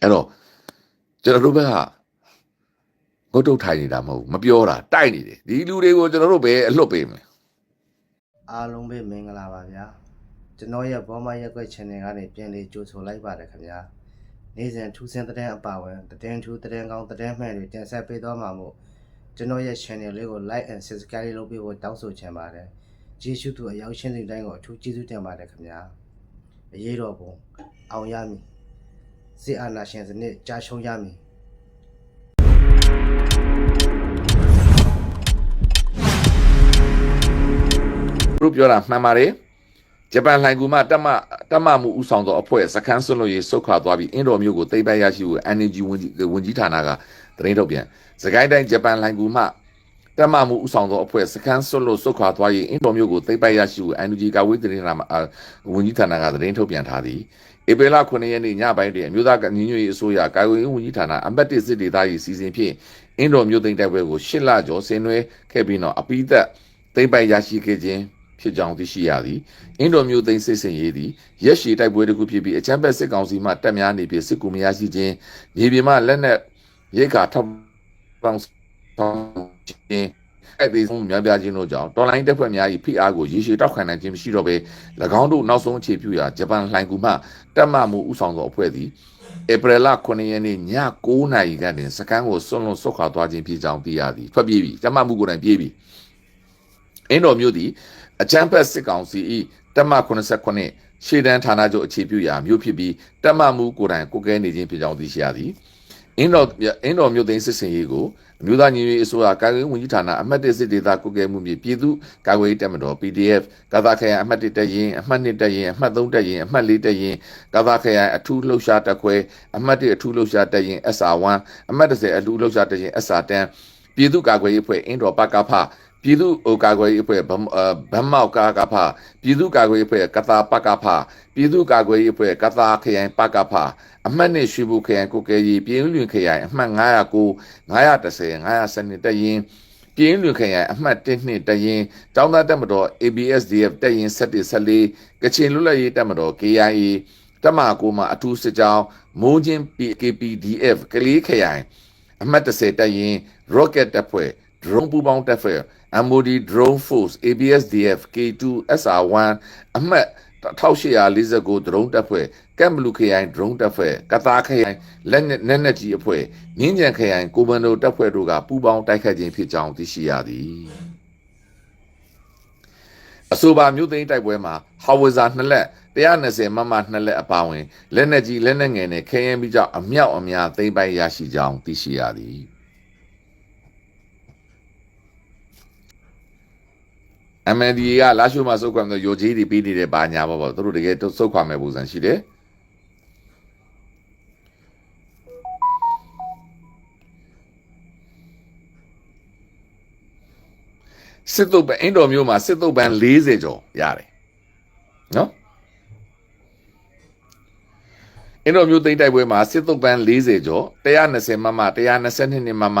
အဲ့တော့ကျွန်တော်တို့ဘက်ကငုတ်တုတ်ထိုင်နေတာမဟုတ်ဘူးမပြောတာတိုက်နေတယ်ဒီလူတွေကိုကျွန်တော်တို့ပဲအလွတ်ပေးမယ်အားလုံးပဲမင်္ဂလာပါဗျာကျွန်တော်ရဲ့ဘောမရက်ွက် channel ကနေပြန်လေးကြိုဆိုလိုက်ပါတယ်ခင်ဗျာနေ့စဉ်ထူးဆန်းတဲ့အပါဝင်သတင်းထူးသတင်းကောင်းသတင်းမှန်တွေတင်ဆက်ပေးသွားမှာမို့ကျွန်တော်ရဲ့ channel လေးကို like and subscribe လုပ်ပေးဖို့တောင်းဆိုချင်ပါတယ်ကျေးဇူးတူအရောက်ရှင်းတဲ့တိုင်းကိုအထူးကျေးဇူးတင်ပါတယ်ခင်ဗျာအရေးတော်ပုံအောင်ရမည် စစ်အာဏာရှင်စနစ်ကြာရှုံးရမည်သူတို့ပြောတာမှန်ပါတယ်ဂျပန်လှိုင်ကူမတက်မတက်မမှုဥဆောင်သောအဖွဲ့စခန်းဆွတ်လို့ရေးဆုတ်ခွာသွားပြီးအင်ဒိုမြို့ကိုသိမ်းပိုက်ရရှိဖို့ energy ဝန်ကြီးဝန်ကြီးဌာနကသတင်းထုတ်ပြန်စကိုင်းတိုင်းဂျပန်လှိုင်ကူမ တက်မမှုဥဆောင်သောအဖွဲ့စခန်းဆွတ်လို့ဆုတ်ခွာသွားပြီးအင်ဒိုမြို့ကိုသိမ်းပိုက်ရရှိဖို့ energy ကဝေးသတင်းဌာနအာဝန်ကြီးဌာနကသတင်းထုတ်ပြန်ထားသည်ဧပြီလ9ရက်နေ့ညပိုင်းတွင်အမျိုးသားကညီညွတ်ရေးအစိုးရကာကွယ်ရေးဝန်ကြီးဌာနအမတ်တစ်စစ်ဒေသ၏စီစဉ်ဖြင့်အင်ဒိုမြို့သိမ်းတိုက်ပွဲကိုရှစ်လကျော်ဆင်နွှဲခဲ့ပြီးတော့အပိသက်သိမ်းပိုက်ရရှိခဲ့ခြင်းဖြစ်ကြောင်းသိရှိရသည်အင်ဒိုမျိုးသိန်းစစ်စင်ရေးသည်ရက်ရှည်တိုက်ပွဲတစ်ခုဖြစ်ပြီးအချမ်းဘက်စစ်ကောင်စီမှတက်များနေပြီးစစ်ကူမရရှိခြင်းမြေပြင်မှလက်နက်ရိတ်ခါထောက်ပေါင်းဆောင် ခြင်းအဲ့ဒီဆုံးများပြားခြင်းတို့ကြောင့်တော်လိုင်းတပ်ဖွဲ့များ၏ဖိအားကိုရေရှည်တောက်ခံနိုင်ခြင်းမရှိတော့ဘဲ၎င်းတို့နောက်ဆုံးအခြေပြုရာဂျပန်လှိုင်ကူမှတက်မှမှုဥဆောင်သောအဖွဲ့သည်ဧပြီလ9ရက်နေ့ည9:00နာရီကနေစကန်းကိုစွန့်လွတ်ဆုတ်ခွာသွားခြင်းဖြစ်ကြောင်းသိရသည်ထွက်ပြေးပြီတက်မှမှုကိုယ်တိုင်ပြေးပြီအင်ဒိုမျိုးသည်အချမ်းဖက်စစ်ကောင်စီ၏တက်မ89ရှေ့တန်းဌာနချုပ်အခြေပြုရာမြို့ဖြစ်ပြီးတက်မမှုကိုယ်တိုင်ကိုကဲနေခြင်းဖြစ်ကြောင်းသိရှိရသည် အင်းတော်အင်းတော်မြို့သိမ်းစစ်စင်ရေးကိုအမျိုးသားညီညွတ်ရေးအစိုးရကာကွယ်ရေးဝန်ကြီးဌာနအမှတ်၁စစ်ဒေသကိုကဲမှုမြေပြည်သူ့ကာကွယ်ရေးတပ်မတော် PDF ကာသာခရိုင်အမှတ်၁တပ်ရင်းအမှတ်2တပ်ရင်းအမှတ်3တပ်ရင်းအမှတ်4တပ်ရင်းကာသာခရိုင်အထူးလှုပ်ရှားတပ်ခွဲအမှတ်1အထူးလှုပ်ရှားတပ်ရင်း SR1 အမှတ်30အထူးလှုပ်ရှားတပ်ရင်း SR10 ပြည်သူ့ကာကွယ်ရေးအဖွဲ့အင်းတော်ပကဖ ပြည်သူ့ဟိုကာကွယ်ရေးအဖွဲ့ဗမ်အာဗမ်မောက်ကာကဖပြည်သူ့ကာကွယ်ရေးအဖွဲ့ကတာပကဖပြည်သူ့ကာကွယ်ရေးအဖွဲ့ကတာခရိုင်ပကဖအမှတ်နဲ့ရွှေဘူခရိုင်ကိုကဲကြီးပြည်ဦးလွင်ခရိုင်အမှတ်909 910 912တက်ရင်ပြည်ဦးလွင်ခရိုင်အမှတ်1နှစ်တက်ရင်တောင်းသားတက်မတော် ABSDF တက်ရင်7 14ကချင်လွတ်လပ်ရေးတက်မတော် KIA တမကိုမှာအထူးစစ်ကြောင်းမိုးချင်း PKPDF ကလေးခရိုင်အမှတ်30တက်ရင် Rocket တပ်ဖွဲ့ drone ပူပေါင်းတပ်ဖွဲ့ MOD drone force ABSDF K2 SR1 အမှတ်1849 drone တပ်ဖွဲ့ကမ်ဘလူခရိုင် drone တပ်ဖွဲ့ကတာခရိုင်လက်နက်နက်နက်ကြီးအဖွဲ့မြင်းကြံခရိုင်ကိုမန်ဒိုတပ်ဖွဲ့တို့ကပူးပေါင်းတိုက်ခတ်ခြင်းဖြစ်ကြောင်းသိရှိရသည်အဆိုပါမြို့သိမ်းတိုက်ပွဲမှာဟာဝဇာနှစ်လက်120မမနှစ်လက်အပါအဝင်လက်နက်ကြီးလက်နက်ငယ်နဲ့ခဲယမ်းပြီးကြောင့်အမြောက်အများသိမ်းပိုက်ရရှိကြောင်းသိရှိရသည် MNDA ကလာရှိုးမှာစုတ်ခွာမယ်ရိုကြီးတွေပြီးနေတယ်ဘာညာပေါ့ပေါ့သူတို့တကယ်စုတ်ခွာမယ်ပုံစံရှိတယ်စစ်တုပ်ပန်အင်ဒိုမျိုးမှာစစ်တုပ်ပန်40ကျော်ရတယ်နော်အင်ဒိုမျိုးသိမ်းတိုက်ပွဲမှာစစ်တုပ်ပန်40ကျော်120မမ122နှစ်မမ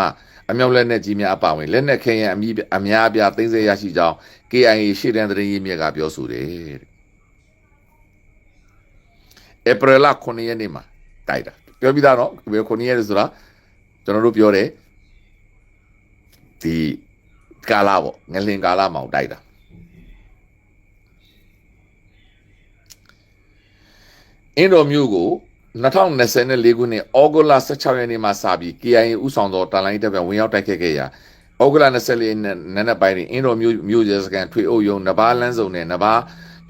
အမြောက်လက်နက်ကြီးများအပါအဝင်လက်နက်ခဲယံအမြအများအပြားသိမ်းဆည်းရရှိကြောင်း KIA ရှေ့တန်းသတင်းရင်းမြစ်ကပြောဆိုတယ်တဲ့ဧပြီလ9ရက်နေ့မှာတိုက်တာပြောပြီးသားနော်ဘယ်9ရက်လဲဆိုတာကျွန်တော်တို့ပြောတယ်ဒီကာလာပေါ့ငလင်ကာလာမှာတိုက်တာအင်ဒိုမျိုးကို 2024ခုနှစ်ဩဂုတ်လ16ရက်နေ့မှာစပြီး KIA ဥဆောင်သောတာလိုင်းတပ်ပြန်ဝင်ရောက်တိုက်ခတ်ခဲ့ရာဩဂုတ်လ24ရက်နေ့နနက်ပိုင်းတွင်အင်ဒိုမျိုးမျိုးရဲစကန်ထွေအုပ်ယုံနဘာလန်းစုံနဲ့နဘာ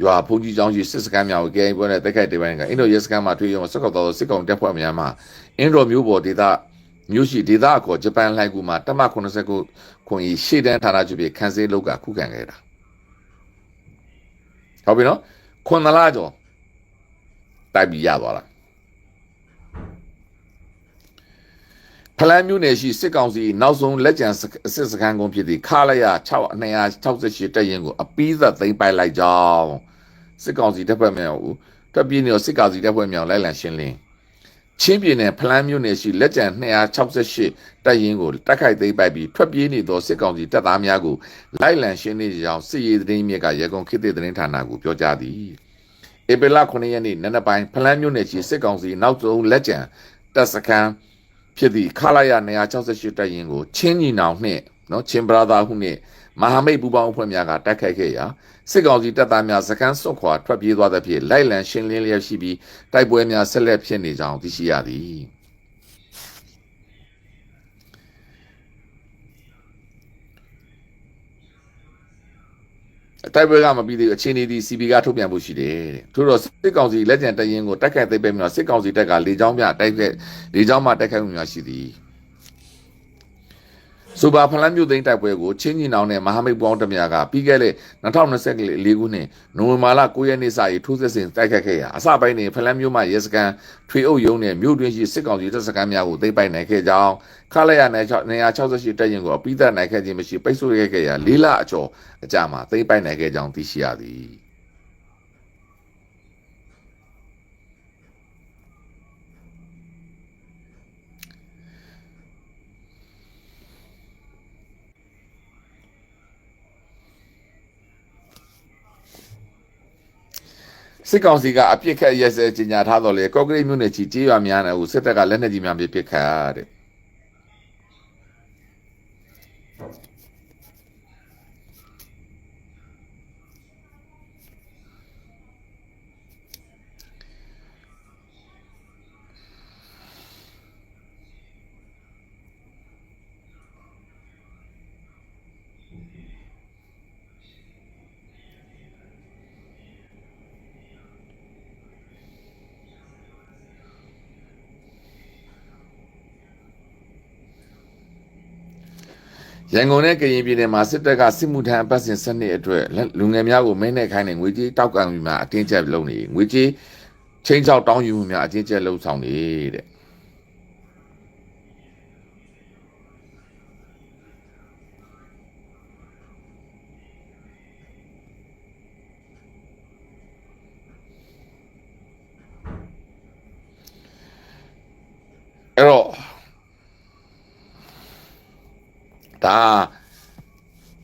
ရွာဖုန်ကြီးကျောင်းရှိစစ်စကန်များကို KIA ပွဲနဲ့တိုက်ခိုက်တဲ့ပိုင်းကအင်ဒိုရဲစကန်မှာထွေအုံဆက်ကောက်သောစစ်ကောင်တပ်ဖွဲ့များမှအင်ဒိုမျိုးပေါ်ဒေသမျိုးရှိဒေသအခေါ်ဂျပန်လှိုင်ကူမှာတမ89ခွန်ကြီးရှေ့တန်းဌာနချုပ်ပြီးခန်းစည်းလောက်ကခုခံခဲ့တာဟုတ်ပြီနော်ခွန်နလာကျော်တိုက်ပြီးရသွားတာ ဖလန်းမြို့နယ်ရှိစစ်ကောင်စီနောက်ဆုံးလက်ကျန်စစ်စခန်းကုန်းဖြစ်သည့်ခါလရ6 268တပ်ရင်ကိုအပီးသက်သိမ်းပိုက်လိုက်ကြောင်းစစ်ကောင်စီတပ်ဖွဲ့များကိုတပ်ပြင်းနေစစ်ကောင်စီတပ်ဖွဲ့များလိုက်လံရှင်းလင်းချင်းပြည်နယ်ဖလန်းမြို့နယ်ရှိလက်ကျန်268တပ်ရင်ကိုတိုက်ခိုက်သိမ်းပိုက်ပြီးထွက်ပြေးနေသောစစ်ကောင်စီတပ်သားများကိုလိုက်လံရှင်းလင်းကြောင်းစစ်ရေးသတင်းမြစ်ကရေကုန်ခေတ်သစ်သတင်းဌာနကိုပြောကြားသည်ဧပြီလ9ရက်နေ့နံနက်ပိုင်းဖလန်းမြို့နယ်ရှိစစ်ကောင်စီနောက်ဆုံးလက်ကျန်တပ်စခန်း ဖြစ်သည့်ခလာရ268တပ်ရင်ကိုချင်းညီနောင်နှင့်နော်ချင်းဘရာသာဟုနှင့်မဟာမိတ်ပူးပေါင်းအဖွဲ့များကတိုက်ခိုက်ခဲ့ရာစစ်ကောင်စီတပ်သားများစခန်းစွန့်ခွာထွက်ပြေးသွားသဖြင့်လိုက်လံရှင်းလင်းလျက်ရှိပြီးတိုက်ပွဲများဆက်လက်ဖြစ်နေကြောင်းသိရှိရသည် တိုက်ပွဲကမပြီးသေးဘူးအခြေအနေဒီ CB ကထုတ်ပြန်ဖို့ရှိတယ်တဲ့ထို့တော့စစ်ကောင်စီလက်ကျန်တရင်ကိုတိုက်ခိုက်သိမ်းပေးပြီးတော့စစ်ကောင်စီတပ်ကလေကြောင်းများတိုက်ခိုက်လေကြောင်းမှတိုက်ခိုက်မှုများရှိသည် ဆိုပါဖလန်းမြို့သိန်းတိုက်ပွဲကိုချင်းညီနောင်နဲ့မဟာမိတ်ပေါင်းတမယာကပြီးခဲ့တဲ့2024ခုနှစ်နိုဝင်ဘာလ9ရက်နေ့စရေးထိုးစစ်ဆင်တိုက်ခိုက်ခဲ့ရာအစပိုင်းတွင်ဖလန်းမြို့မှရဲစခန်းထွေအုပ်ရုံးနဲ့မြို့တွင်းရှိစစ်ကောင်စီတပ်စခန်းများကိုသိမ်းပိုက်နိုင်ခဲ့ကြောင်းခလာရ968တပ်ရင်ကိုအပိသက်နိုင်ခဲ့ခြင်းမရှိပိတ်ဆို့ခဲ့ခဲ့ရာ၄လအကျော်အကြာမှာသိမ်းပိုက်နိုင်ခဲ့ကြောင်းသိရှိရသည် စစ်ကောင်စီကအပြစ်ခတ်ရက်စဲကြီးညာထားတော့လေကော့ကရိတ်မြို့နယ်ကြီးကြေးရွာများနဲ့ဟိုစစ်တပ်ကလက်နက်ကြီးများပြစ်ခတ်တဲ့ ရန်ကုန်နဲ့ကရင်ပြည်နယ်မှာစစ်တပ်ကစစ်မှုထမ်းအပတ်စဉ်စနစ်အတွက်လက်လူငယ်များကိုမင်းနဲ့ခိုင်းတဲ့ငွေကြေးတောက်ကံပြီးမှအတင်းကျပ်လုပ်နေငွေကြေးချင်းချောက်တောင်းယူမှုများအတင်းကျပ်လုပ်ဆောင်နေတဲ့ အဲ့တော့ ဒါ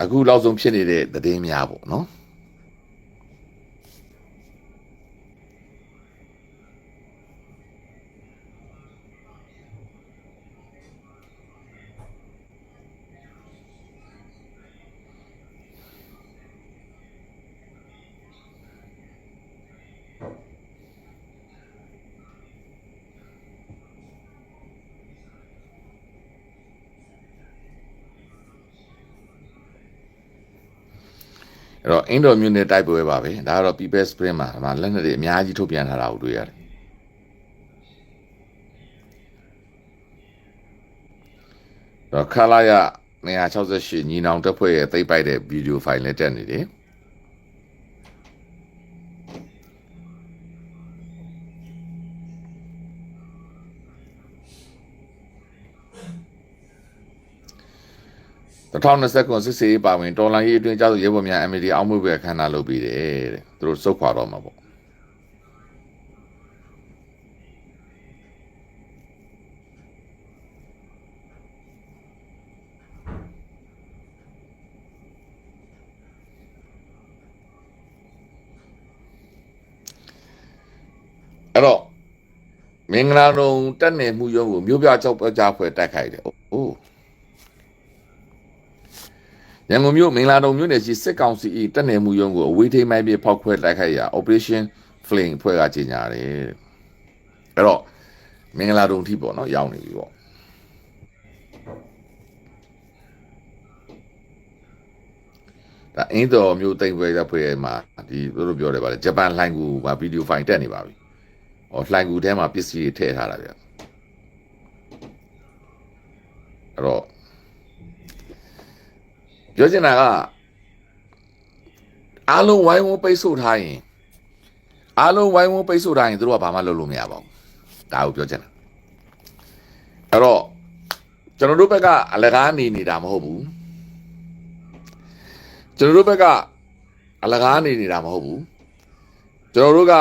အခုလောက်ဆုံးဖြစ်နေတဲ့သတင်းများပေါ့နော် အဲ့တော့အင်ဒိုမြူနစ်တိုက်ပွဲပါပဲဒါကတော့ People Spring မှာဒီမှာလက်နက်တွေအများကြီးထုတ်ပြန်ထားတာကိုတွေ့ရတယ်တော့ခလာရ168ညီနောင်တပ်ဖွဲ့ရဲ့သိပ်ပိုက်တဲ့ဗီဒီယိုဖိုင်လည်းတက်နေတယ် 2020ခုစစ်စေးပါဝင်တော်လိုင်းရေးအတွင်းကြောက်ရဲဘော်များ MD အောက်မှုပဲအခမ်းအနားလုပ်ပြီးတယ်တဲ့သူတို့စုတ်ခွာတော့မှာပေါ့အဲ့တော့မင်္ဂလာတုံတက်နေမှုရုံးကိုမြို့ပြကြောက်ကြဖွဲ့တိုက်ခိုက်တယ်။အိုး ရန်ကုန်မြို့မင်္ဂလာတုံမြို့နယ်ရှိစစ်ကောင်စီ၏တက်နေမှုရုံးကိုအဝေးထိန်းမိုင်းပြဖောက်ခွဲတိုက်ခိုက်ရာ Operation Flame ဖွဲ့ကကြီးညာတယ်။အဲ့တော့မင်္ဂလာတုံထိပေါ့နော်ရောက်နေပြီပေါ့။ဒါအင်းတော်မြို့တိမ်ပွဲရပ်ဖွဲ့မှာဒီသူတို့ပြောတယ်ဗါလေဂျပန်လှိုင်းကူမှာဗီဒီယိုဖိုင်တက်နေပါပြီ။ဟောလှိုင်းကူထဲမှာပစ္စည်းတွေထည့်ထားတာဗျ။အဲ့တော့ ပြောချင်တာကအားလုံးဝိုင်းဝန်းပိတ်ဆို့ထားရင်အားလုံးဝိုင်းဝန်းပိတ်ဆို့ထားရင်တို့ကဘာမှလုပ်လို့မရပါဘူး။ဒါကိုပြောချင်တာ။အဲ့တော့ကျွန်တော်တို့ဘက်ကအလကားနေနေတာမဟုတ်ဘူး။ကျွန်တော်တို့ဘက်ကအလကားနေနေတာမဟုတ်ဘူး။ကျွန်တော်တို့က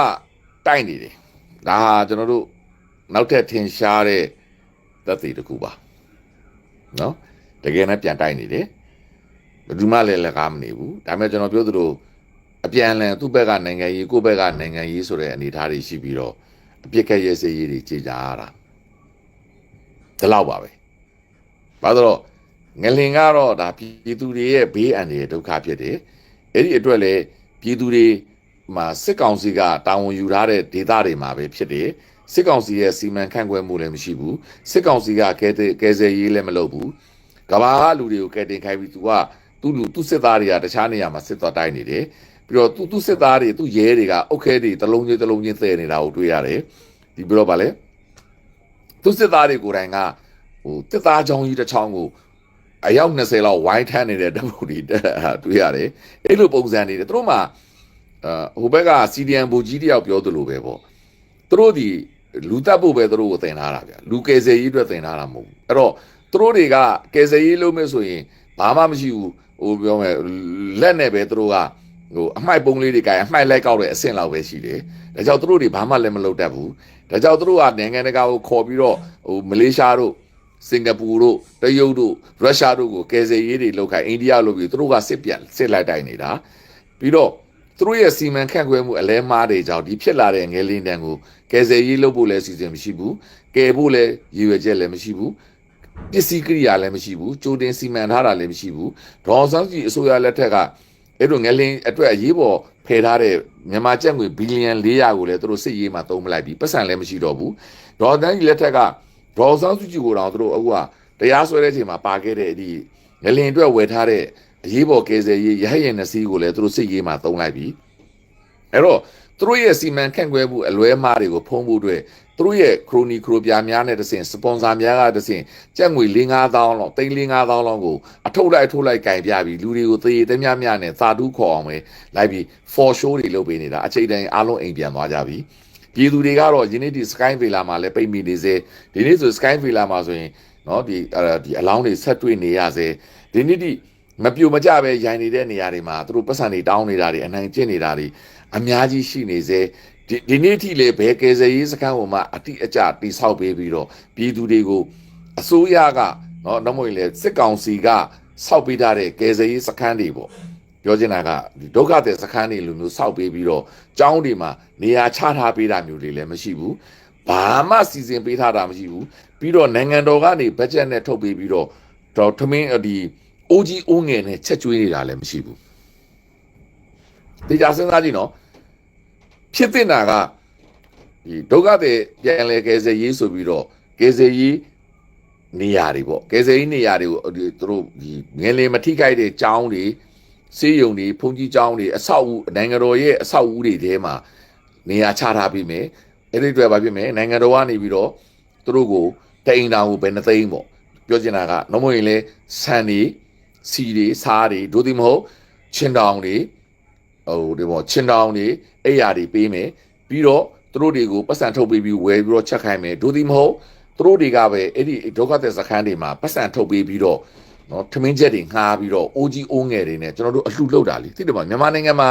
တိုက်နေတယ်။ဒါဟာကျွန်တော်တို့နောက်ထပ်ထင်ရှားတဲ့သက်သေတစ်ခုပါ။နော်တကယ်နဲ့ပြန်တိုက်နေတယ်။ ဘယ်သူမှလည်းလက်ကားမနေဘူး။ဒါပေမဲ့ကျွန်တော်ပြောသလိုအပြန်အလှန်သူ့ဘက်ကနိုင်ငံရေးကိုယ့်ဘက်ကနိုင်ငံရေးဆိုတဲ့အနေအထားတွေရှိပြီးတော့အပြစ်ကက်ရဲစေးရေးတွေကြေကြရတာဒီလောက်ပါပဲဘာလို့လဲငလင်ကတော့ဒါပြည်သူတွေရဲ့ဘေးအန္တရာယ်ဒုက္ခဖြစ်တယ်အဲ့ဒီအတွက်လေပြည်သူတွေမှာစစ်ကောင်စီကတာဝန်ယူထားတဲ့ဒေသတွေမှာပဲဖြစ်တယ်စစ်ကောင်စီရဲ့စီမံခန့်ခွဲမှုလည်းမရှိဘူးစစ်ကောင်စီကကဲတဲ့ကဲဆယ်ရေးလည်းမလုပ်ဘူးကဘာလူတွေကိုကဲတင်ခိုင်းပြီးသူက သူ့လူသူ့စစ်သားတွေကတခြားနေရာမှာစစ်တော်တိုင်းနေတယ်ပြီးတော့သူ့သူ့စစ်သားတွေသူ့ရဲတွေကအုတ်ခဲတွေတလုံးချင်းတလုံးချင်းသဲနေတာကိုတွေ့ရတယ်ဒီပြီးတော့ဗာလဲသူ့စစ်သားတွေကိုယ်တိုင်ကဟိုတစ်သားချောင်းကြီးတစ်ချောင်းကိုအယောက်20လောက်ဝိုင်းထမ်းနေတဲ့တပ်ဖွဲ့တွေတွေ့ရတယ်အဲ့လိုပုံစံနေတယ်သူတို့မှအဟိုဘက်က CDN ဘူကြီးတယောက်ပြောသလိုပဲပေါ့သူတို့ဒီလူတက်ဖို့ပဲသူတို့ကိုသင်ထားတာဗျလူကယ်ဆယ်ရေးအတွက်သင်ထားတာမဟုတ်ဘူးအဲ့တော့သူတို့တွေကကယ်ဆယ်ရေးလုပ်မဲ့ဆိုရင်ဘာမှမရှိဘူး ဟိုပြောမယ်လက်နဲ့ပဲသူတို့ကဟိုအမှိုက်ပုံးလေးတွေကင်အမှိုက်လိုက်ကောက်တဲ့အဆင့်လောက်ပဲရှိတယ်ဒါကြောင့်သူတို့တွေဘာမှလည်းမလုပ်တတ်ဘူးဒါကြောင့်သူတို့ကနိုင်ငံတကာကိုခေါ်ပြီးတော့ဟိုမလေးရှားတို့စင်ကာပူတို့တရုတ်တို့ရုရှားတို့ကိုကယ်ဆယ်ရေးတွေလုပ်ခိုင်းအိန္ဒိယလုပ်ပြီးသူတို့ကစစ်ပြန်စစ်လိုက်တိုင်နေတာပြီးတော့သူတို့ရဲ့စီမံခန့်ခွဲမှုအလဲမားတွေကြောင့်ဒီဖြစ်လာတဲ့ငယ်လင်းတန်းကိုကယ်ဆယ်ရေးလုပ်ဖို့လည်းစီစဉ်မရှိဘူးကယ်ဖို့လည်းရည်ရွယ်ချက်လည်းမရှိဘူး ပစ္စည်းကိရိယာလည်းမရှိဘူးကြိုတင်စီမံထားတာလည်းမရှိဘူးဒေါ်အောင်ဆန်းစုကြည်အစိုးရလက်ထက်ကအဲ့လိုငယ်လင်းအတွက်အရေးပေါ်ဖယ်ထားတဲ့မြန်မာကျပ်ငွေဘီလီယံ400ကိုလည်းသူတို့စစ်ရေးမှာသုံးမလိုက်ပြီးပတ်စံလည်းမရှိတော့ဘူးဒေါ်အောင်ဆန်းစုကြည်လက်ထက်ကဒေါ်အောင်ဆန်းစုကြည်ကိုတော့သူတို့အခုကတရားစွဲတဲ့အချိန်မှာပါခဲ့တဲ့ဒီငလင်အတွက်ဝယ်ထားတဲ့အရေးပေါ်ကယ်ဆယ်ရေးရဟတ်ရင်နှစီးကိုလည်းသူတို့စစ်ရေးမှာသုံးလိုက်ပြီအဲ့တော့သူတို့ရဲ့စီမံခန့်ခွဲမှုအလွဲမှားတွေကိုဖုံးဖို့အတွက် သူတို့ရဲ့ခရိုနီခရိုပြာများနဲ့တဆင်စပွန်ဆာများကတဆင်ကြက်ငွေ4-5000လောက်သိန်း4-5000လောက်ကိုအထုတ်လိုက်အထုတ်လိုက်ကင်ပြပြီးလူတွေကိုသေသေးများများနဲ့သာတူးခေါ်အောင်ပဲလိုက်ပြီး for show တွေလုပ်ပေးနေတာအချိန်တိုင်းအားလုံးအိမ်ပြန်သွားကြပြီပြည်သူတွေကတော့ယနေ့ဒီ Sky Villa မှာလည်းပိတ်မိနေစေဒီနေ့ဆို Sky Villa မှာဆိုရင်เนาะဒီဒီအလောင်းတွေဆက်တွေ့နေရစေဒီနေ့ဒီမပြိုမကြပဲရိုင်နေတဲ့နေရာတွေမှာသူတို့ပတ်စံတွေတောင်းနေတာတွေအနိုင်ကျင့်နေတာတွေအများကြီးရှိနေစေ ဒီဒီနေ့ထိလေဘယ်ကယ်ဆယ်ရေးစခန်းပေါ်မှာအတိအကျတိဆောက်ပေးပြီးတော့ပြည်သူတွေကိုအစိုးရကနော်နောက်မဟုတ်လေစစ်ကောင်စီကဆောက်ပေးထားတဲ့ကယ်ဆယ်ရေးစခန်းတွေပေါ့ပြောချင်တာကဒီဒုက္ခတဲ့စခန်းတွေလိုမျိုးဆောက်ပေးပြီးတော့ကျောင်းတွေမှာနေရာချထားပေးတာမျိုးတွေလည်းမရှိဘူးဘာမှစီစဉ်ပေးထားတာမရှိဘူးပြီးတော့နိုင်ငံတော်ကနေဘတ်ဂျက်နဲ့ထုတ်ပေးပြီးတော့တော့ထမင်းဒီ OG အိုးငယ်နဲ့ချက်ကျွေးနေတာလည်းမရှိဘူးတေချာစဉ်းစားကြည့်နော် ဖြစ်တဲ့နာကဒီဒုက္ခတဲ့ပြန်လဲကယ်ဆယ်ရေးဆိုပြီးတော့ကယ်ဆယ်ရေးနေရာတွေပေါ့ကယ်ဆယ်ရေးနေရာတွေကိုဒီသူတို့ဒီငယ်လင်မထိခိုက်တဲ့ကျောင်းတွေစေးရုံတွေဘုံကြီးကျောင်းတွေအဆောက်အဦနိုင်ငံတော်ရဲ့အဆောက်အဦတွေထဲမှာနေရာချထားပြီးမယ်အဲ့ဒီအတွက်ဘာဖြစ်မလဲနိုင်ငံတော်ကနေပြီးတော့သူတို့ကိုတအိမ်တောင်ကိုဘယ်နှသိန်းပေါ့ပြောချင်တာကနှမရင်လဲဆန်တွေစီတွေစားတွေဒို့ဒီမဟုတ်ချင်းတောင်တွေ ဟိုဒီပေါ့ချင်းတောင်တွေအိယာတွေပေးမယ်ပြီးတော့သူတို့တွေကိုပတ်စံထုတ်ပေးပြီးဝယ်ပြီးတော့ချက်ခိုင်းမယ်ဒို့ဒီမဟုတ်သူတို့တွေကပဲအဲ့ဒီဒုက္ခတဲ့စခန်းတွေမှာပတ်စံထုတ်ပေးပြီးတော့နော်ထမင်းချက်တွေငှားပြီးတော့အိုးကြီးအိုးငယ်တွေနဲ့ကျွန်တော်တို့အလှူလုပ်တာလीသိတယ်မမြန်မာနိုင်ငံမှာ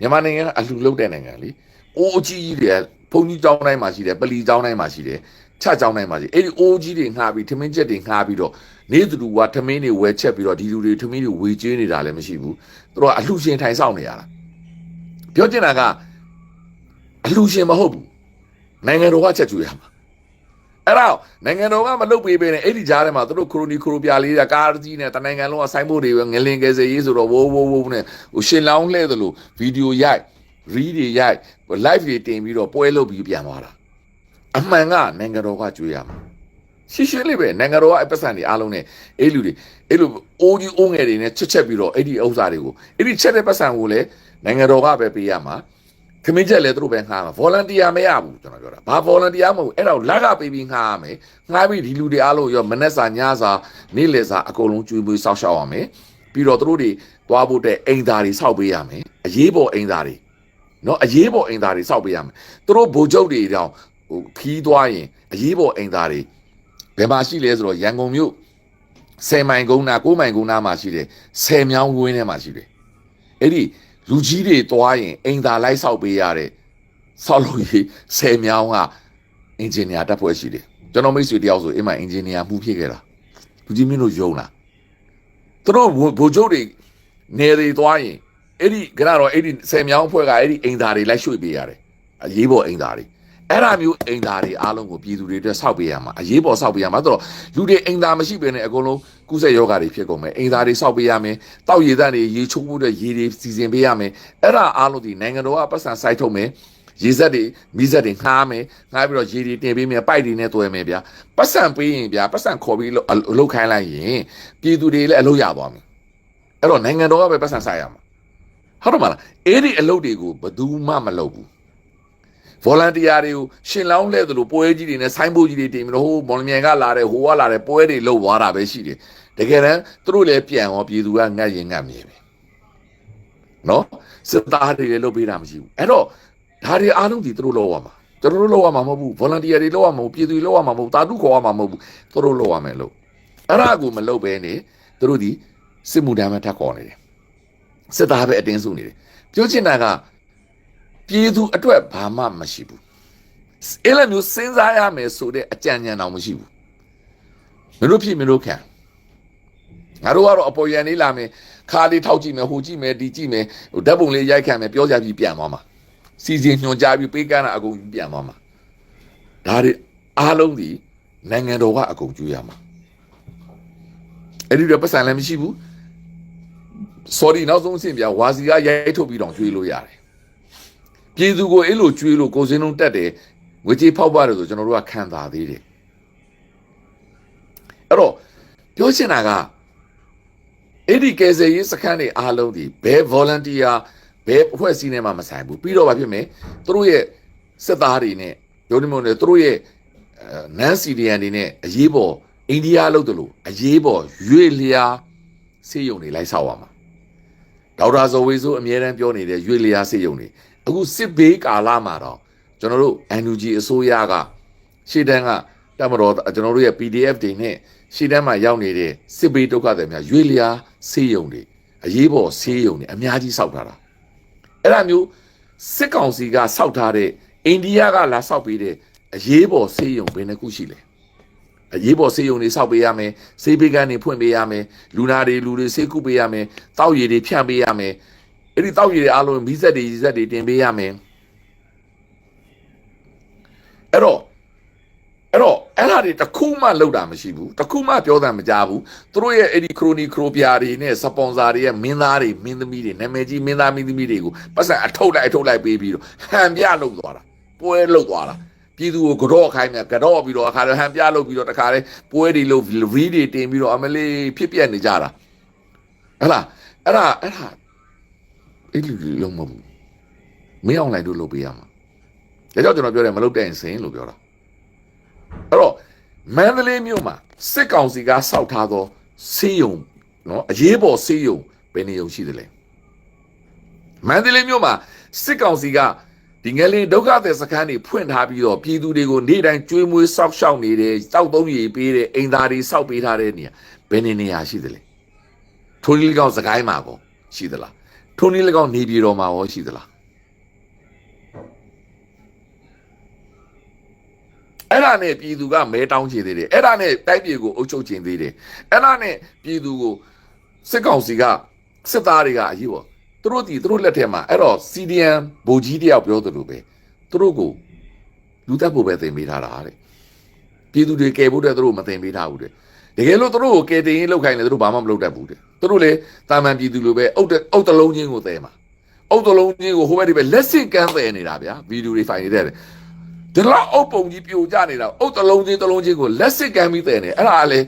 မြန်မာနိုင်ငံကအလှူလုပ်တဲ့နိုင်ငံလीအိုးကြီးကြီးတွေဘုံကြီးကျောင်းတိုင်းမှာရှိတယ်ပလီကျောင်းတိုင်းမှာရှိတယ်ချကျောင်းတိုင်းမှာရှိအဲ့ဒီအိုးကြီးတွေငှားပြီးထမင်းချက်တွေငှားပြီးတော့နေသူလူကထမင်းတွေဝယ်ချက်ပြီးတော့ဒီလူတွေထမင်းတွေဝေကျွေးနေတာလည်းမရှိဘူးသူတို့ကအလှူရှင်ထိုင်ဆောင်နေရတာ ပြောချင်တာကအလှူရှင်မဟုတ်ဘူးနိုင်ငံတော်ကချက်ကျွေးရမှာအဲ့တော့နိုင်ငံတော်ကမလုပ်ပေးပေးနဲ့အဲ့ဒီကြားထဲမှာသူတို့ခရိုနီခရိုပြာလေးကကားကြီးနဲ့တနိုင်ငံလုံးကဆိုင်းဘုတ်တွေပဲငလင်ကယ်ဆယ်ရေးဆိုတော့ဝိုးဝိုးဝိုးနဲ့ဟိုရှင်လောင်းလှဲ့သလိုဗီဒီယိုရိုက်ရီးတွေရိုက် live တွေတင်ပြီးတော့ပွဲလုပ်ပြီးပြန်သွားတာအမှန်ကနိုင်ငံတော်ကကြွေးရမှာရှင်းရှင်းလေးပဲနိုင်ငံတော်ကအပတ်စံတွေအားလုံးနဲ့အဲ့လူတွေအဲ့လိုအိုးကြီးအိုးငယ်တွေနဲ့ချက်ချက်ပြီးတော့အဲ့ဒီဥစ္စာတွေကိုအဲ့ဒီချက်တဲ့ပတ်စံကိုလည်း နိုင်ငံတော်ကပဲပေးရမှာခမင်းချက်လည်းသူတို့ပဲငှားမှာ volunteer မရဘူးကျွန်တော်ပြောတာဘာ volunteer မဟုတ်ဘူးအဲ့တော့လက်ကပေးပြီးငှားရမယ်ငှားပြီးဒီလူတွေအားလုံးရောမနေ့စာညစာနေ့လယ်စာအကုန်လုံးကျွေးမွေးစောက်ရှောက်ရမယ်ပြီးတော့သူတို့တွေသွားဖို့တဲ့အိမ်သားတွေစောက်ပေးရမယ်အရေးပေါ်အိမ်သားတွေနော်အရေးပေါ်အိမ်သားတွေစောက်ပေးရမယ်သူတို့ဗိုလ်ချုပ်တွေတောင်ဟိုခီးသွားရင်အရေးပေါ်အိမ်သားတွေဘယ်မှာရှိလဲဆိုတော့ရန်ကုန်မြို့10မိုင်ကုန်းနာ9မိုင်ကုန်းနာမှာရှိတယ်10မြောင်းဝင်းထဲမှာရှိတယ်အဲ့ဒီ လူကြီးတွေသွားရင်အိမ်သာလိုက်ဆောက်ပေးရတဲ့ဆောက်လို့ရေး10မြောင်းကအင်ဂျင်နီယာတက်ဖွဲ့ရှိတယ်ကျွန်တော်မိတ်ဆွေတယောက်ဆိုအိမ်မှာအင်ဂျင်နီယာမှုဖြစ်ခဲ့တာလူကြီးမင်းတို့ယုံလားသူတို့ဗိုလ်ချုပ်တွေနေတွေသွားရင်အဲ့ဒီကတော့အဲ့ဒီ10မြောင်းဖွဲ့ကအဲ့ဒီအိမ်သာတွေလိုက်ရွှေ့ပေးရတယ်အရေးပေါ်အိမ်သာတွေ အဲ့ဒါမျိုးအိမ်သားတွေအားလုံးကိုပြည်သူတွေအတွက်စောက်ပေးရမှာအရေးပေါ်စောက်ပေးရမှာဆိုတော့လူတွေအိမ်သားမရှိဘဲနဲ့အကုန်လုံးကုသယောဂါတွေဖြစ်ကုန်မယ်အိမ်သားတွေစောက်ပေးရမယ်တောက်ရည်သားတွေရေချိုးဖို့အတွက်ရေတွေစီစဉ်ပေးရမယ်အဲ့ဒါအားလုံးဒီနိုင်ငံတော်ကပတ်စံစိုက်ထုတ်မယ်ရေစက်တွေမီးစက်တွေငှားမယ်ငှားပြီးတော့ရေတွေတင်ပေးမယ်ပိုက်တွေနဲ့တွဲမယ်ဗျာပတ်စံပေးရင်ဗျာပတ်စံခေါ်ပြီးလို့အလုပ်ခိုင်းလိုက်ရင်ပြည်သူတွေလည်းအလုပ်ရသွားမယ်အဲ့တော့နိုင်ငံတော်ကပဲပတ်စံစိုက်ရမှာဟုတ်တယ်မလားအဲ့ဒီအလုပ်တွေကိုဘယ်သူမှမလုပ်ဘူး volunteer တွေကိုရှင်လောင်းလဲသလိုပွဲကြီးတွေနဲ့ဆိုင်းဘုတ်ကြီးတွေတင်ပြီးတော့ဟိုမော်လမြိုင်ကလာတဲ့ဟိုကလာတဲ့ပွဲတွေလုပ်သွားတာပဲရှိတယ်တကယ်တမ်းသူတို့လည်းပြန်ရောပြည်သူကငတ်ရင်ငတ်မြေပဲနော်စစ်သားတွေလည်းလုပ်ပေးတာမရှိဘူးအဲ့တော့ဒါတွေအားလုံးဒီသူတို့လုပ်ရမှာသူတို့လုပ်ရမှာမဟုတ်ဘူး volunteer တွေလုပ်ရမှာမဟုတ်ပြည်သူတွေလုပ်ရမှာမဟုတ်တာတုခေါ်ရမှာမဟုတ်ဘူးသူတို့လုပ်ရမယ်လို့အဲ့ဒါကိုမလုပ်ဘဲနေသူတို့ဒီစစ်မှုထမ်းပဲထပ်ခေါ်နေတယ်စစ်သားပဲအတင်းစုနေတယ်ပြောချင်တာက ပြည်သူအတွက်ဘာမှမရှိဘူးအဲ့လိုမျိုးစဉ်းစားရမယ်ဆိုတဲ့အကြံဉာဏ်တော့မရှိဘူးမင်းတို့ဖြစ်မင်းတို့ခံငါတို့ကတော့အပေါ်ရန်လေးလာမယ်ခါလေးထောက်ကြည့်မယ်ဟိုကြည့်မယ်ဒီကြည့်မယ်ဟိုဓာတ်ပုံလေးရိုက်ခံမယ်ပြောကြပြီးပြန်သွားမှာစီစဉ်ညွှန်ကြားပြီးပေးကမ်းတာအကုန်ပြန်သွားမှာဒါတွေအားလုံးဒီနိုင်ငံတော်ကအကုန်ကျွေးရမှာအဲ့ဒီတော့ပတ်စံလည်းမရှိဘူး sorry နောက်ဆုံးအဆင့်ပြဝါစီကရိုက်ထုတ်ပြီးတော့ကျွေးလို့ရတယ် ပြည်သူကိုအဲ့လိုကြွေးလို့ကိုယ်စင်းလုံးတက်တယ်ငွေကြေးဖောက်ပါတယ်ဆိုကျွန်တော်တို့ကခံသာသေးတယ်အဲ့တော့ပြောချင်တာကအဲ့ဒီကယ်ဆယ်ရေးစခန်းတွေအားလုံးဒီဘယ် volunteer ဘယ်အဖွဲ့အစည်းနဲ့မှမဆိုင်ဘူးပြီးတော့ဗာဖြစ်မယ်သူတို့ရဲ့စစ်သားတွေနဲ့ပြောနေမလို့သူတို့ရဲ့နန်းစီဒီယန်တွေနဲ့အရေးပေါ်အိန္ဒိယလို့တလို့အရေးပေါ်ရွေလျာစေယုံတွေလိုက်ဆောက်ရမှာဒေါက်တာဇော်ဝေဆိုအမြဲတမ်းပြောနေတဲ့ရွေလျာစေယုံတွေ အခုစစ်ဘေးကာလမှာတော့ကျွန်တော်တို့ NUG အစိုးရကရှေ့တန်းကတမတော်ကျွန်တော်တို့ရဲ့ PDF တွေနဲ့ရှေ့တန်းမှာရောက်နေတဲ့စစ်ဘေးဒုက္ခတွေများရွေလျာဆေးရုံတွေအရေးပေါ်ဆေးရုံတွေအများကြီးစောက်ထားတာအဲ့ဒါမျိုးစစ်ကောင်စီကစောက်ထားတဲ့အိန္ဒိယကလာစောက်ပေးတဲ့အရေးပေါ်ဆေးရုံဘယ်နှခုရှိလဲအရေးပေါ်ဆေးရုံတွေစောက်ပေးရမယ်ဆေးပေးကန်းတွေဖွင့်ပေးရမယ်လူနာတွေလူတွေဆေးကုပေးရမယ်တောက်ရည်တွေဖြန့်ပေးရမယ် အဲ့ဒီတောက်ရည်တွေအားလုံးမီးစက်တွေရီစက်တွေတင်ပေးရမယ်အဲ့တော့အဲ့တော့အဲ့ဒါတွေတစ်ခုမှလောက်တာမရှိဘူးတစ်ခုမှပြောတာမကြဘူးသူတို့ရဲ့အဲ့ဒီခရိုနီခရိုပြာတွေနဲ့စပွန်ဆာတွေရဲ့မင်းသားတွေမင်းသမီးတွေနာမည်ကြီးမင်းသားမင်းသမီးတွေကိုပတ်စံအထုတ်လိုက်အထုတ်လိုက်ပေးပြီးတော့ဟန်ပြလုပ်သွားတာပွဲလုပ်သွားတာပြည်သူကိုကြော့ခိုင်းတယ်ကြော့ပြီးတော့အခါတည်းဟန်ပြလုပ်ပြီးတော့တခါတည်းပွဲတွေလုပ်ရီတွေတင်ပြီးတော့အမလေးဖြစ်ပြက်နေကြတာဟဲ့လားအဲ့ဒါအဲ့ဒါ အဲ့လူတွေလုံးမဟုတ်ဘူးမင်းအောင်လိုက်တို့လုပ်ပေးရမှာဒါကြောင့်ကျွန်တော်ပြောတယ်မလုပ်တဲ့ရင်စင်လို့ပြောတာအဲ့တော့မန္တလေးမြို့မှာစစ်ကောင်စီကစောက်ထားသောစေးရုံနော်အရေးပေါ်စေးရုံဘယ်နေရုံရှိသလဲမန္တလေးမြို့မှာစစ်ကောင်စီကဒီငယ်လေးဒုက္ခသည်စခန်းတွေဖွင့်ထားပြီးတော့ပြည်သူတွေကိုနေ့တိုင်းကျွေးမွေးစောက်ရှောက်နေတယ်တောက်သုံးရည်ပေးတယ်အိမ်သားတွေစောက်ပေးထားတဲ့နေရာဘယ်နေနေရာရှိသလဲထိုးလီကောင်စကိုင်းမှာပေါ့ရှိသလား ထိုနည်း၎င်းနေပြည်တော်မှာရောရှိသလားအဲ့ဒါနဲ့ပြည်သူကမဲတောင်းချင်သေးတယ်အဲ့ဒါနဲ့တိုက်ပြည်ကိုအုပ်ချုပ်ချင်သေးတယ်အဲ့ဒါနဲ့ပြည်သူကိုစစ်ကောင်စီကစစ်သားတွေကအရေးပေါ့သူတို့ဒီသူတို့လက်ထက်မှာအဲ့တော့ CDN ဗိုလ်ကြီးတယောက်ပြောသလိုပဲသူတို့ကိုလူတက်ဖို့ပဲသင်ပေးထားတာတဲ့ပြည်သူတွေကယ်ဖို့တဲ့သူတို့မသင်ပေးထားဘူးတဲ့ တကယ်လို့သူတို့ကိုကယ်တင်ရေးလောက်ခိုင်းတယ်သူတို့ဘာမှမလုပ်တတ်ဘူးတဲ့သူတို့လေတာမန်ပြည်သူလိုပဲအုတ်အုတ်တလုံးချင်းကိုသဲမှာအုတ်တလုံးချင်းကိုဟိုဘက်ဒီပဲလက်စစ်ကမ်းသဲနေတာဗျာဗီဒီယိုတွေဖိုင်နေတဲ့ဒီလောက်အုတ်ပုံကြီးပြိုကျနေတာအုတ်တလုံးချင်းတလုံးချင်းကိုလက်စစ်ကမ်းပြီးသဲနေအဲ့ဒါလေ